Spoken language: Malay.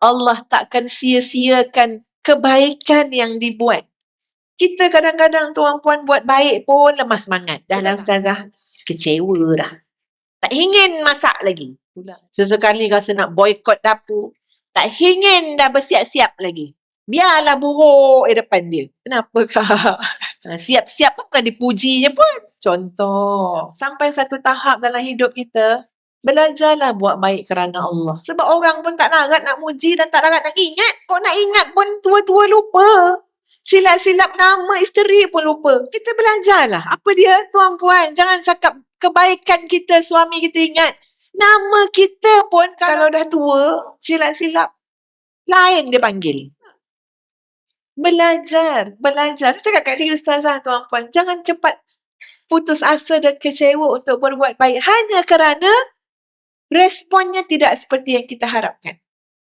Allah takkan sia-siakan kebaikan yang dibuat. Kita kadang-kadang tuan puan buat baik pun lemah semangat. Dah lah ustazah, kecewa dah. Tak ingin masak lagi. Sesekali rasa nak boykot dapur. Tak ingin dah bersiap-siap lagi. Biarlah buruk di depan dia. Kenapa kak? Ha, Siap-siap pun bukan dipuji je pun. Contoh. Sampai satu tahap dalam hidup kita, belajarlah buat baik kerana Allah. Sebab orang pun tak larat nak muji dan tak larat nak ingat. Kok nak ingat pun tua-tua lupa. Silap-silap nama isteri pun lupa. Kita belajarlah. Apa dia tuan-puan? Jangan cakap kebaikan kita, suami kita ingat. Nama kita pun kalau dah tua, silap-silap. Lain dia panggil. Belajar, belajar. Saya cakap kat diri ustazah tuan-puan, jangan cepat putus asa dan kecewa untuk berbuat baik hanya kerana responnya tidak seperti yang kita harapkan.